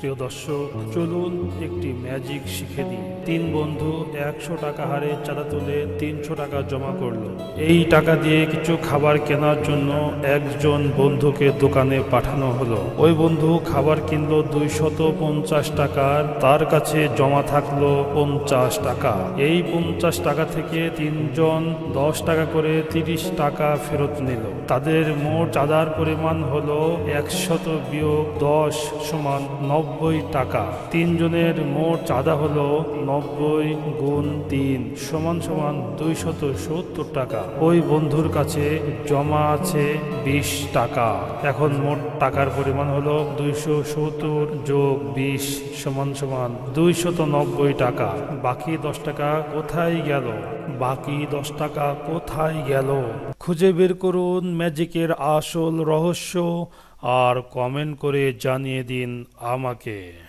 প্রিয় দর্শক, চলুন একটি ম্যাজিক শিখে দিই। তিন বন্ধু একশো টাকা হারে চাঁদা তুলে তিনশো টাকা জমা করল। এই টাকা দিয়ে কিছু খাবার কেনার জন্য একজন বন্ধুকে দোকানে পাঠানো হলো। ওই বন্ধু খাবার কিনলো দুইশত পঞ্চাশ টাকার, তার কাছে জমা থাকল পঞ্চাশ টাকা। এই পঞ্চাশ টাকা থেকে তিনজন দশ টাকা করে তিরিশ টাকা ফেরত নিল। তাদের মোট চাঁদার পরিমাণ হলো একশত বিয়োগ দশ সমান নব্বই টাকা। তিনজনের মোট চাঁদা হলো নব্বই গুণ তিন সমান সমান দুইশত সত্তর টাকা। ওই বন্ধুর কাছে জমা আছে বিশ টাকা। এখন মোট টাকার পরিমাণ হলো দুইশো সত্তর যোগ বিশ সমান সমান দুইশত নব্বই টাকা। বাকি দশ টাকা কোথায় গেল? বাকি দশ টাকা কোথায় গেল? খুঁজে বের করুন ম্যাজিকের আসল রহস্য। আর কমেন্ট করে জানিয়ে দিন আমাকে।